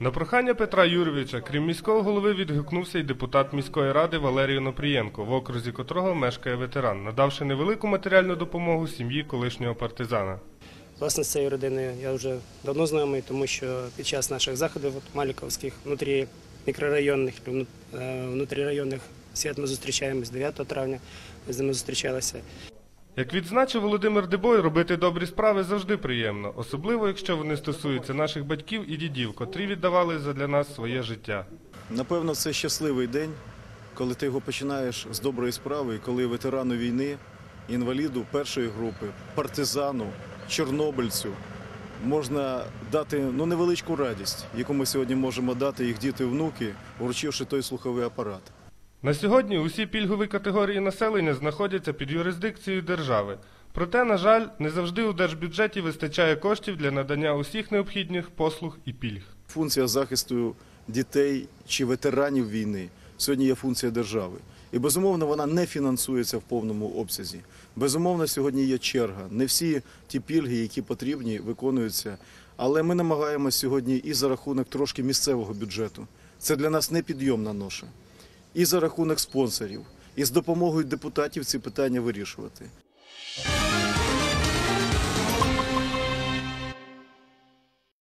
На прохання Петра Юрійовича, крім міського голови, відгукнувся й депутат міської ради Валерій Онопрієнко, в окрузі котрого мешкає ветеран, надавши невелику матеріальну допомогу сім'ї колишнього партизана. Власне, з цією родиною я вже давно знайомий, тому що під час наших заходів от, маліковських внутрі мікрорайонних, е, внутрірайонних свят ми зустрічаємось 9 травня. Ми з ними зустрічалися. Як відзначив Володимир Дебой, робити добрі справи завжди приємно, особливо якщо вони стосуються наших батьків і дідів, котрі віддавали задля нас своє життя. Напевно, це щасливий день, коли ти його починаєш з доброї справи, коли ветерану війни, інваліду першої групи, партизану, чорнобильцю можна дати ну, невеличку радість, яку ми сьогодні можемо дати їх діти, внуки, вручивши той слуховий апарат. На сьогодні усі пільгові категорії населення знаходяться під юрисдикцією держави. Проте, на жаль, не завжди у держбюджеті вистачає коштів для надання усіх необхідних послуг і пільг. Функція захисту дітей чи ветеранів війни сьогодні є функція держави. І безумовно вона не фінансується в повному обсязі. Безумовно, сьогодні є черга. Не всі ті пільги, які потрібні, виконуються. Але ми намагаємося сьогодні і за рахунок трошки місцевого бюджету. Це для нас непідйомна ноша. І за рахунок спонсорів, і з допомогою депутатів ці питання вирішувати.